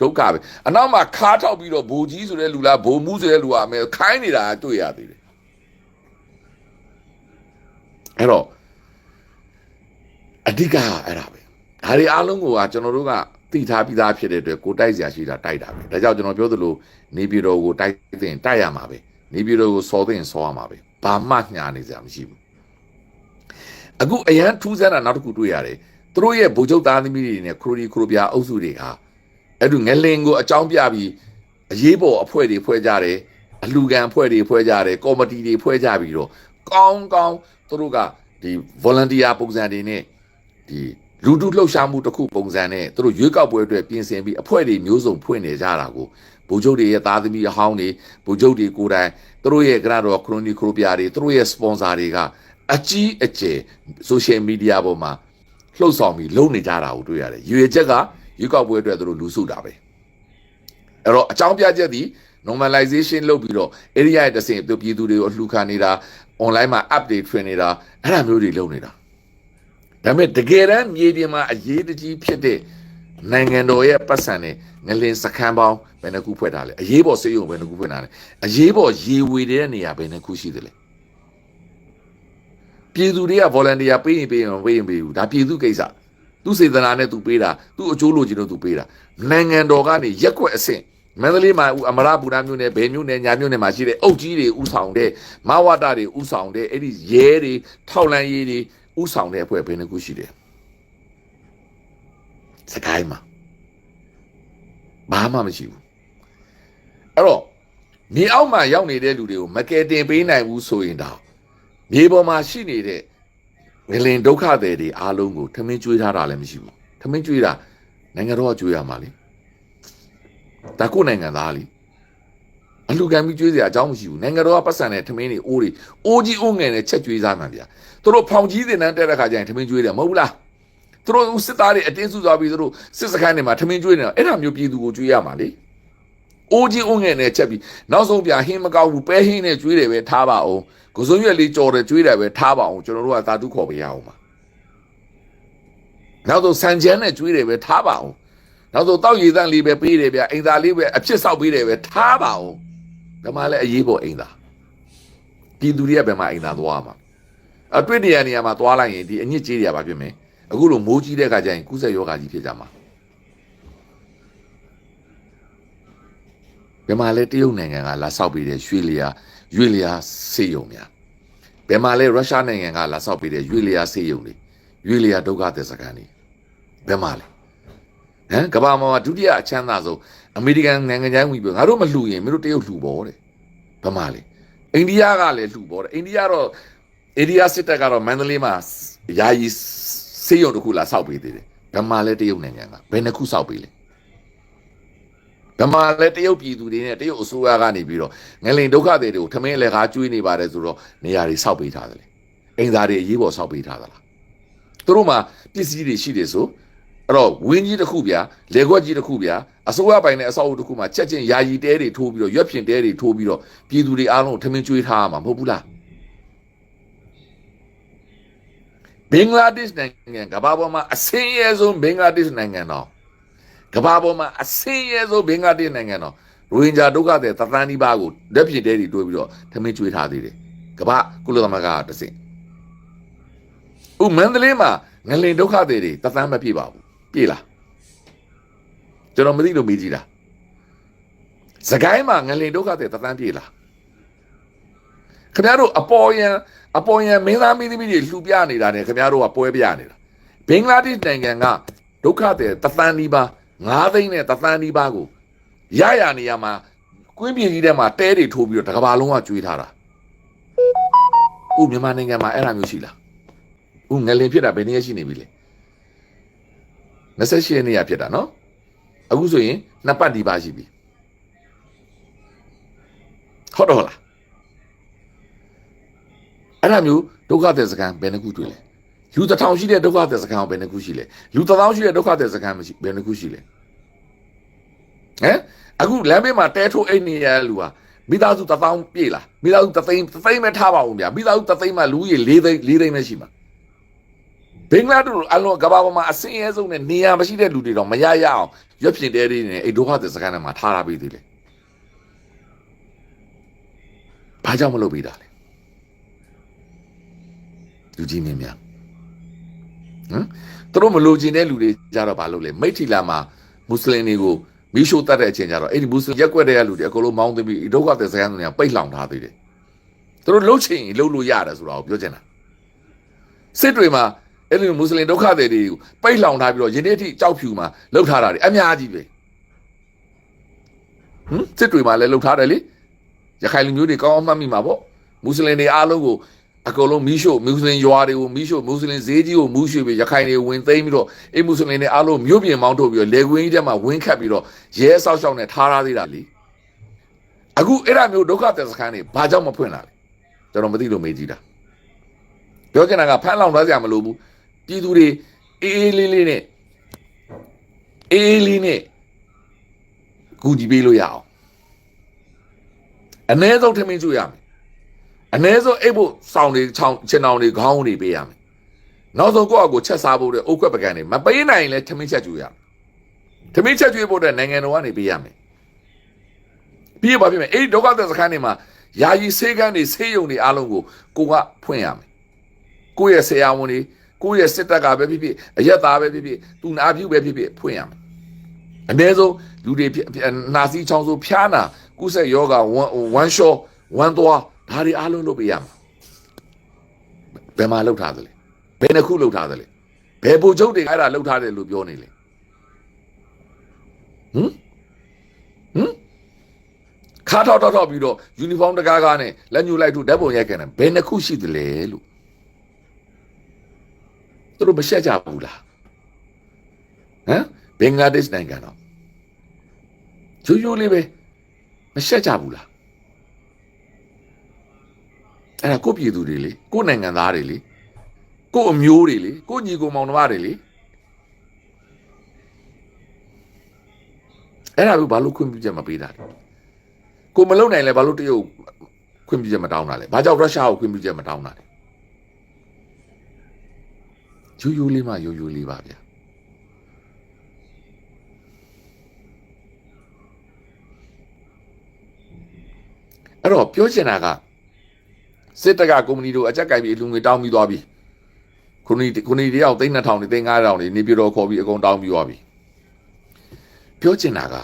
ဒုက္ခပဲအနောက်မှာခါထောက်ပြီးတော့ဘိုးကြီးဆိုတဲ့လူလားဘိုးမူးဆိုတဲ့လူကအမဲခိုင်းနေတာတွေ့ရသေးတယ်အဲ့တော့အဓိကအဲ့ဒါပဲဒါတွေအားလုံးကိုကကျွန်တော်တို့က သိထားပြီးသားဖြစ်တဲ့အတွက်ကိုတိုက်စရာရှိတာတိုက်တာပဲဒါကြောင့်ကျွန်တော်ပြောသလိုနေပြည်တော်ကိုတိုက်သိရင်တိုက်ရမှာပဲနေပြည်တော်ကိုစော်သိရင်စော်ရမှာပဲဘာမှညာနေစရာမရှိဘူးအခုအရန်ထူးဆန်းတာနောက်တစ်ခုတွေ့ရတယ်သူတို့ရဲ့ဗိုလ်ချုပ်သားသမီးတွေနဲ့ခရိုဒီခရိုပြာအုပ်စုတွေဟာအဲ့ဒီငလင်ကိုအကြောင်းပြပြီးအရေးပေါ်အဖွဲ့တွေဖွဲ့ကြတယ်အလူခံအဖွဲ့တွေဖွဲ့ကြတယ်ကော်မတီတွေဖွဲ့ကြပြီးတော့ကောင်းကောင်းသူတို့ကဒီ volunteer ပုံစံတွေနဲ့ဒီ လူထုလှုပ်ရှားမှုတစ်ခုပုံစံနဲ့သူတို့ရွေးကောက်ပွဲအတွက်ပြင်ဆင်ပြီးအဖွဲ့တွေမျိုးစုံဖွင့်နေကြတာကိုဗိုလ်ချုပ်တွေရဲ့သားသမီးအဟောင်းတွေဗိုလ်ချုပ်တွေကိုယ်တိုင်သူတို့ရဲ့ကရတော်ခရိုနီခရိုပြာတွေသူတို့ရဲ့စပွန်ဆာတွေကအအကြီးအကျယ် social media ပေါ်မှာလှုပ်ဆောင်ပြီးလုံနေကြတာကိုတွေ့ရတယ်ရွေချက်ကရွေးကောက်ပွဲအတွက်သူတို့လူစုတာပဲအဲ့တော့အကြောင်းပြချက်ဒီ normalization လုပ်ပြီးတော့ area ရဲ့တစ်ဆင့်သူပြည်သူတွေကိုအလှူခံနေတာ online မှာ update ထွင်နေတာအဲ့ဒါမျိုးတွေလုပ်နေတာ ဒါပေမဲ့တကယ်တမ်းမြေပြင်မှာအရေးတကြီးဖြစ်တဲ့နိုင်ငံတော်ရဲ့ပတ်စံနဲ့ငလင်စခန်းပေါင်းဘယ်နှခုဖွဲ့ထားလဲအရေးပေါ်စေယုံဘယ်နှခုဖွဲ့ထားလဲအရေးပေါ်ရေဝေတဲ့နေရာဘယ်နှခုရှိသလဲပြည်သူတွေက volunteer ပေးရင်ပေးရင်မပေးရင်ပေးဘူးဒါပြည်သူကိစ္စသူစေတနာနဲ့သူပေးတာသူအကျိုးလိုချင်လို့သူပေးတာနိုင်ငံတော်ကနေရက်ွက်အဆင့်မန္တလေးမှာအမရပူရမြို့နယ်ဘယ်မြို့နယ်ညာမြို့နယ်မှာရှိတဲ့အုပ်ကြီးတွေဥဆောင်တဲ့မဝတတွေဥဆောင်တဲ့အဲ့ဒီရဲတွေထောက်လန်းရေးတွေ ဥဆောင်တဲ့အဖွဲ့ဘယ်နှခုရှိတယ်စကိုင်းမှာဘာမှမရှိဘူးအဲ့တော့မြေအောက်မှာရောက်နေတဲ့လူတွေကိုမကယ်တင်ပေးနိုင်ဘူးဆိုရင်တော့မြေပေါ်မှာရှိနေတဲ့ငလင်ဒုက္ခတွေတွေအားလုံးကိုထမင်းကျွေးထားတာလည်းမရှိဘူးထမင်းကျွေးတာနိုင်ငံတော်ကကျွေးရမှာလေဒါကိုယ်နိုင်ငံသားလေအလူကံပြီးကျွေးစရာအကြောင်းမရှိဘူးနိုင်ငံတော်ကပတ်စံတဲ့ထမင်းတွေအိုးတွေအိုးကြီးအိုးငယ်နဲ့ချက်ကျွေးစားမှာဗျာ သူတို့ဖောင်ကြီးတင်တန်းတက်တဲ့ခါကျရင်ထမင်းကျွေးတယ်မဟုတ်ဘူးလားသူတို့စစ်သားတွေအတင်းစုသွားပြီးသူတို့စစ်စခန်းတွေမှာထမင်းကျွေးနေတာအဲ့ဒါမျိုးပြည်သူကိုကျွေးရမှာလေအိုးကြီးအိုးငယ်နဲ့ချက်ပြီးနောက်ဆုံးပြဟင်းမကောက်ဘူးပဲဟင်းနဲ့ကျွေးတယ်ပဲထားပါအောင်ကိုစုံရွက်လေးကြော်တယ်ကျွေးတယ်ပဲထားပါအောင်ကျွန်တော်တို့ကသာဓုခေါ်ပေးရအောင်ပါနောက်ဆုံးစံချမ်းနဲ့ကျွေးတယ်ပဲထားပါအောင်နောက်ဆုံးတောက်ရည်တန့်လေးပဲပေးတယ်ဗျအိမ်သားလေးပဲအဖြစ်ဆောက်ပေးတယ်ပဲထားပါအောင်ဘယ်မှာလဲအရေးပေါ်အိမ်သားပြည်သူတွေကဘယ်မှာအိမ်သားသွားမှာ အတွေ့တရားနေရာမှာသွားလိုက်ရင်ဒီအညစ်ကြေးတွေကဘာဖြစ်မလဲအခုလိုမိုးကြီးတဲ့ခါကျရင်ကုသယောဂါကြီးဖြစ်ကြမှာဘယ်မှာလဲတရုတ်နိုင်ငံကလာဆောက်ပေးတဲ့ရွှေလျာရွှေလျာစေယုံများဘယ်မှာလဲရုရှားနိုင်ငံကလာဆောက်ပေးတဲ့ရွှေလျာစေယုံတွေရွှေလျာဒုက္ခသစ္စကန်တွေဘယ်မှာလဲဟမ်ကမ္ဘာမှာဒုတိယအချမ်းသာဆုံးအမေရိကန်နိုင်ငံခြားဝင်ပြီးငါတို့မလှူရင်မင်းတို့တရုတ်လှူပေါ်တဲ့ဘယ်မှာလဲအိန္ဒိယကလည်းလှူပေါ်တယ်အိန္ဒိယတော့ အိန္ဒိယစစ်တပ်ကတော့မန္တလေးမှာယာယီစေယုံတစ်ခုလာဆောက်ပေးသေးတယ်ဘယ်မှာလဲတရုတ်နိုင်ငံကဘယ်နှစ်ခုဆောက်ပေးလဲဗမာလည်းတရုတ်ပြည်သူတွေနဲ့တရုတ်အစိုးရကနေပြီးတော့ငလင်ဒုက္ခတွေတွေကိုထမင်းလည်းကားကျွေးနေပါတယ်ဆိုတော့နေရာတွေဆောက်ပေးထားတယ်လေအိမ်သားတွေအရေးပေါ်ဆောက်ပေးထားသလားသူတို့မှာပစ္စည်းတွေရှိတယ်ဆိုအဲ့တော့ဝင်းကြီးတစ်ခုဗျာလေခွက်ကြီးတစ်ခုဗျာအစိုးရပိုင်တဲ့အဆောက်အဦတစ်ခုမှာချက်ချင်းယာယီတဲတွေထိုးပြီးတော့ရွက်ဖြင်တဲတွေထိုးပြီးတော့ပြည်သူတွေအားလုံးထမင်းကျွေးထားရမှာမဟုတ်ဘူးလား ဘင်္ဂလားဒေ့ရှ်နိုင်ငံကမ္ဘာပေါ်မှာအဆင်းရဲဆုံးဘင်္ဂလားဒေ့ရှ်နိုင်ငံတော့ကမ္ဘာပေါ်မှာအဆင်းရဲဆုံးဘင်္ဂလားဒေ့ရှ်နိုင်ငံတော်ရိုဟင်ဂျာဒုက္ခသည်သသန်းဒီပါကိုလက်ဖြစ်တဲတွေတွေးပြီးတော့ထမင်းကျွေးထားသေးတယ်ကမ္ဘာကုလသမဂ္ဂကတစင်ဥမန္တလေးမှာငလင်ဒုက္ခသည်တွေသသန်းမပြည့်ပါဘူးပြည့်လားကျွန်တော်မသိလို့မေးကြည့်တာစကိုင်းမှာငလင်ဒုက္ခသည်သသန်းပြည့်လားခင်ဗျားတို့အပေါ်ယံ အပေါ်ယံမင်းသားမင်းသမီးတွေလှူပြနေတာ ਨੇ ခင်ဗျားတို့ကပွဲပြနေတာဘင်္ဂလားဒေ့ရှ်နိုင်ငံကဒုက္ခတဲ့တသန်းဒီပါ9သိန်းနဲ့တသန်းဒီပါကိုရရနေရမှာကွင်းပြည်ကြီးထဲမှာတဲတွေထိုးပြီးတော့တစ်ကဘာလုံးကကျွေးထားတာဥမြန်မာနိုင်ငံမှာအဲ့ဒါမျိုးရှိလားဥငလင်ဖြစ်တာဘယ်နည်းရရှိနေပြီလဲ28ရက်နေ့ရဖြစ်တာနော်အခုဆိုရင်နှစ်ပတ်ဒီပါရှိပြီဟုတ်တော့လား အဲ့ဒါမျိုးဒုက္ခတဲ့စကန်ဘယ်နှခုတွေ့လဲလူတစ်ထောင်ရှိတဲ့ဒုက္ခသည်စခန်းဘယ်နှခုရှိလဲလူတစ်သောင်းရှိတဲ့ဒုက္ခသည်စခန်းမရှိဘယ်နှခုရှိလဲဟမ်အခုလမ်းဘေးမှာတဲထိုးအိတ်နေရတဲ့လူဟာမိသားစုတစ်သောင်းပြည့်လားမိသားစုတစ်သိန်းတစ်သိန်းပဲထားပါဦးဗျာမိသားစုတစ်သိန်းမှလူကြီး၄သိန်း၄သိန်းပဲရှိမှာဘင်္ဂလားဒေ့ရှ်အလုံးကမ္ဘာပေါ်မှာအစင်းရဲဆုံးနဲ့နေရာမရှိတဲ့လူတွေတော့မရရအောင်ရွက်ပြင်တဲတွေနဲ့အိတ်ဒုက္ခသည်စခန်းထဲမှာထားရပေးသေးတယ်ဘာကြောင့်မလုပ်ပေးတာလဲ လူကြီးမင်းများဟမ်သူတို့မလိုချင်တဲ့လူတွေကြတော့ဘာလုပ်လဲမိတ်ထီလာမှာမွတ်စလင်တွေကိုမိရှို့တတ်တဲ့အချိန်ကျတော့အဲ့ဒီမွတ်စလင်ရက်ွက်တဲ့လူတွေအကုန်လုံးမောင်းသိပြီးဒုက္ခတဲ့စကန်တွေကပိတ်လောင်ထားသေးတယ်သူတို့လှုပ်ချင်လှုပ်လို့ရတယ်ဆိုတာကိုပြောချင်တာစစ်တွေမှာအဲ့ဒီမွတ်စလင်ဒုက္ခသည်တွေကိုပိတ်လောင်ထားပြီးတော့ယနေ့အထိကြောက်ဖြူမှာလှုပ်ထားတာတွေအများကြီးပဲဟမ်စစ်တွေမှာလည်းလှုပ်ထားတယ်လေရခိုင်လူမျိုးတွေကောင်းအောင်မှတ်မိမှာပေါ့မွတ်စလင်တွေအားလုံးကို အကုန်လုံးမီးရှို့မွတ်စလင်ရွာတွေကိုမီးရှို့မွတ်စလင်ဈေးကြီးကိုမူးရှို့ပြီးရခိုင်တွေဝင်သိမ်းပြီးတော့အေးမွတ်စလင်တွေအားလုံးမြို့ပြင်မောင်းထုတ်ပြီးတော့လေကွင်းကြီးထဲမှာဝင်းခတ်ပြီးတော့ရဲဆောက်ရှောက်နဲ့ထားထားသေးတာလေအခုအဲ့ဒါမျိုးဒုက္ခသက်စခန်းတွေဘာကြောင့်မဖွင့်တာလဲကျွန်တော်မသိလို့မေးကြည့်တာပြောချင်တာကဖမ်းလောင်ထားကြမလို့ဘူးပြည်သူတွေအေးအေးလေးလေးနဲ့အေးအေးလေးနဲ့ကူညီပေးလို့ရအောင်အ ਨੇ ဆုံးထမင်းကျွေးရမယ် အ ਨੇ ဆုံးအိတ်ဖို့စောင်းတွေချောင်းချင်အောင်တွေခေါင်းတွေပေးရမယ်နောက်ဆုံးကိုယ့်အကိုချက်စားဖို့တဲ့အုတ်ခွက်ပကံတွေမပေးနိုင်ရင်လည်းထမင်းချက်ကျွေးရမယ်ထမင်းချက်ကျွေးဖို့တဲ့နိုင်ငံတော်ကနေပေးရမယ်ပြီးရပါပြီမယ်အဲ့ဒီဒုက္ခသက်စခန်းတွေမှာယာယီဆေးကန်းတွေဆေးရုံတွေအားလုံးကိုကိုကဖွင့်ရမယ်ကိုယ့်ရဲ့ဆရာဝန်တွေကိုယ့်ရဲ့စစ်တပ်ကပဲဖြစ်ဖြစ်အရက်သားပဲဖြစ်ဖြစ်သူနာပြုပဲဖြစ်ဖြစ်ဖွင့်ရမယ်အ ਨੇ ဆုံးလူတွေဖြစ်ဖြစ်နာစီချောင်းဆိုဖျားနာကုဆက်ယောဂဝမ်ဝမ်ရှောဝမ်သွား ဒါတွေအားလုံးလုပ်ပေးရမှာဘယ်မှာလုပ်ထားသလဲဘယ်နှခုလုပ်ထားသလဲဘယ်ဘူချုပ်တွေအဲ့ဒါလုပ်ထားတယ်လို့ပြောနေလေဟမ်ဟမ်ခါထောက်ထောက်ထောက်ပြီးတော့ယူနီဖောင်းတကားကားနဲ့လက်ညှိုးလိုက်ထုဓာတ်ပုံရိုက်ခဲ့တယ်ဘယ်နှခုရှိသလဲလို့သူတို့မရှက်ကြဘူးလားဟမ်ဘင်္ဂလားဒေ့ရှ်နိုင်ငံတော့ရိုးရိုးလေးပဲမရှက်ကြဘူးလား အဲ့ဒါကိုယ့်ပြည်သူတွေလေကိုယ့်နိုင်ငံသားတွေလေကိုယ့်အမျိုးတွေလေကိုယ့်ညီကိုမောင်နှမတွေလေအဲ့ဒါကိုဘာလို့ခွင့်ပြုချက်မပေးတာလဲကိုမလုံနိုင်လဲဘာလို့တရုတ်ခွင့်ပြုချက်မတောင်းတာလဲဘာကြောင့်ရုရှားကိုခွင့်ပြုချက်မတောင်းတာလဲရိုးရိုးလေးမှရိုးရိုးလေးပါဗျာအဲ့တော့ပြောချင်တာက စစ်တပ်ကကုမ္ပဏီတို့အကြက်ကြိုက်ပြီးလူငွေတောင်းပြီးသွားပြီခုနီခုနီတယောက်သိန်း2000နေသိန်း9000နေနေပြည်တော်ခေါ်ပြီးအကုန်တောင်းပြီးသွားပြီပြောချင်တာက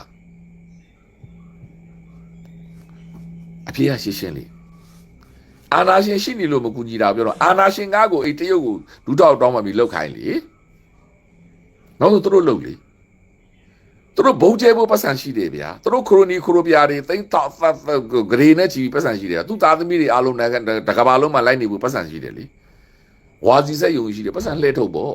အဖေကရှင်းရှင်းလေးအာနာရှင်ရှိနေလို့မကူညီတာပြောတော့အာနာရှင်ကားကိုအေးတရုတ်ကိုလူတောက်တောင်းမှပြီးလောက်ခိုင်းလေနောက်ဆိုသူတို့လောက်လေ သူတို့ဘုံကျဲဖို့ပတ်စံရှိတယ်ဗျာသူတို့ခရိုနီခရိုပြာတွေသိန်းတော့ဂရေနဲ့ချီပတ်စံရှိတယ်သူသားသမီးတွေအားလုံးနိုင်ငံတကဘာလုံးမှာလိုက်နေဖို့ပတ်စံရှိတယ်လေဝါစီဆက်ယုံရှိတယ်ပတ်စံလှည့်ထုတ်ပေါ့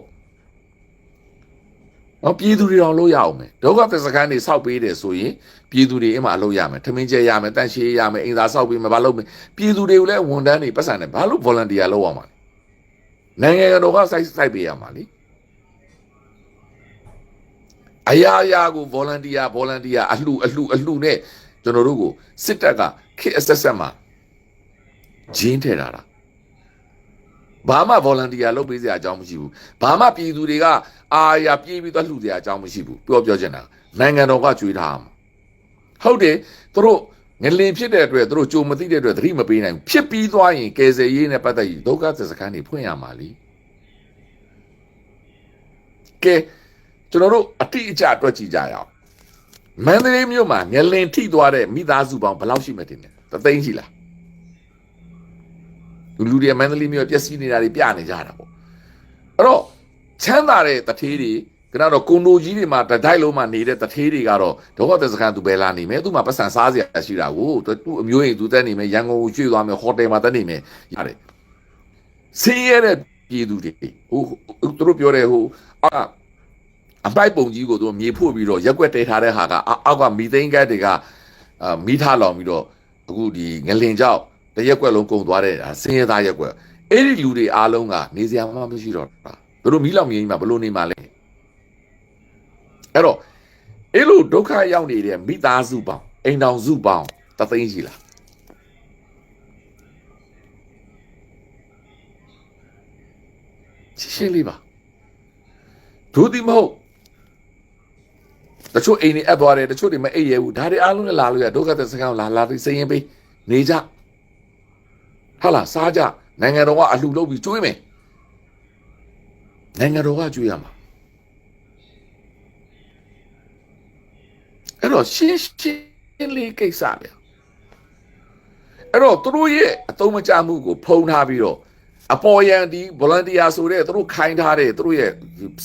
နော်ပြည်သူတွေတော့လို့ရအောင်မယ်ဒုက္ခသစ္စကန်းတွေစောက်ပေးတယ်ဆိုရင်ပြည်သူတွေအမှအလုပ်ရမယ်ထမင်းကျဲရမယ်တန့်ရှည်ရမယ်အင်သာစောက်ပေးမယ်ဘာလုပ်မယ်ပြည်သူတွေကိုလည်းဝန်ထမ်းတွေပတ်စံတယ်ဘာလို့ volunteer လုပ်ရမှာလဲနိုင်ငံတော်ကစိုက်စိုက်ပေးရမှာလေ အရာရာကို volunteer volunteer အလှအလှအလှနဲ့ကျွန်တော်တို့ကိုစစ်တပ်ကခစ်အဆက်ဆက်မှာဂျင်းထဲတာတာဘာမှ volunteer လုပ်ပေးစရာအကြောင်းမရှိဘူးဘာမှပြည်သူတွေကအာရပြေးပြီးတော့လှူစရာအကြောင်းမရှိဘူးပြောပြောချင်တာနိုင်ငံတော်ကကြွေးထားမှာဟုတ်တယ်သူတို့ငလင်ဖြစ်တဲ့အတွက်သူတို့ကြုံမသိတဲ့အတွက်သတိမပေးနိုင်ဘူးဖြစ်ပြီးသွားရင်ကယ်ဆယ်ရေးနဲ့ပတ်သက်ပြီးဒုက္ခသစ္စခန်းတွေဖွင့်ရမှာလीကဲ ကျွန်တော်တို့အတိအကျတွက်ကြည့်ကြရအောင်မန္တလေးမြို့မှာငလင်ထိသွားတဲ့မိသားစုပေါင်းဘယ်လောက်ရှိမှတင်လဲသသိန်းရှိလားလူလူတွေမန္တလေးမြို့ပျက်စီးနေတာတွေပြနေကြတာပေါ့အဲ့တော့ချမ်းသာတဲ့တထေးတွေကတော့ကွန်ဒိုကြီးတွေမှာတတိုက်လုံးမှာနေတဲ့တထေးတွေကတော့ဒုက္ခသက်စခန်းသူပဲလာနေမယ်သူမှပတ်စံစားစရာရှိတာကိုသူအမျိုးရင်သူတက်နေမယ်ရန်ကုန်ကိုရွှေ့သွားမယ်ဟိုတယ်မှာတက်နေမယ်ရတယ်ဆင်းရဲတဲ့ပြည်သူတွေဟိုသူတို့ပြောတယ်ဟိုအာ အပိုက်ပုံကြီးကိုသူမြေဖို့ပြီးတော့ရက်ွက်တဲထားတဲ့ဟာကအောက်ကမီသိန်းကတ်တွေကအာမီးထားလောင်ပြီးတော့အခုဒီငလင်ကြောက်တရက်ွက်လုံးကုန်သွားတဲ့ဆင်းရဲသားရက်ွက်အဲ့ဒီလူတွေအားလုံးကနေစရာမှမရှိတော့တာသူတို့မီးလောင်မြင်းကြီးမှာဘလို့နေမှာလဲအဲ့တော့အဲ့လိုဒုက္ခရောက်နေတဲ့မိသားစုပေါင်းအိမ်တော်စုပေါင်းတသိန်းရှိလားရှင်းလေးပါဒုတိမဟုတ်တ ချို့အိမ်တွေအပ်သွားတယ်တချို့တွေမအိပ်ရဘူးဒါတွေအားလုံးလည်းလာလို့ရဒုက္ခသက်စကားလာလာပြီးစိတ်ရင်ပေးနေကြဟာလားစားကြနိုင်ငံတော်ကအလှလုပ်ပြီးကျွေးမယ်နိုင်ငံတော်ကကျွေးရမှာအဲ့တော့ရှင်းရှင်းလေးကိစ္စပဲအဲ့တော့သူတို့ရဲ့အသုံးမချမှုကိုဖုံးထားပြီးတော့အပေါ်ယံဒီ volunteer ဆိုတဲ့သူတို့ခိုင်းထားတဲ့သူတို့ရဲ့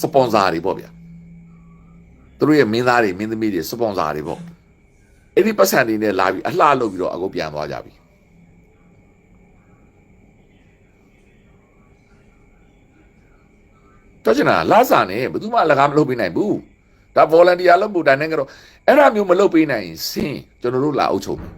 sponsor တွေပေါ့ဗျာသူ တို့ရဲ့မင်းသားတွေမင်းသမီးတွေစပွန်ဆာတွေပေါ့အဲ့ဒီပတ်စံတွေနဲ့လာပြီးအလှလုပ်ပြီးတော့အခုပြန်သွားကြပြီတော့ကျင်တာလာစာနဲ့ဘယ်သူမှအလကားမလုပ်ပေးနိုင်ဘူးဒါ volunteer လုပ်ဖို့ဒါနဲ့ကတော့အဲ့ဒါမျိုးမလုပ်ပေးနိုင်ရင်စင်းကျွန်တော်တို့လာအုပ်ချုပ်မယ်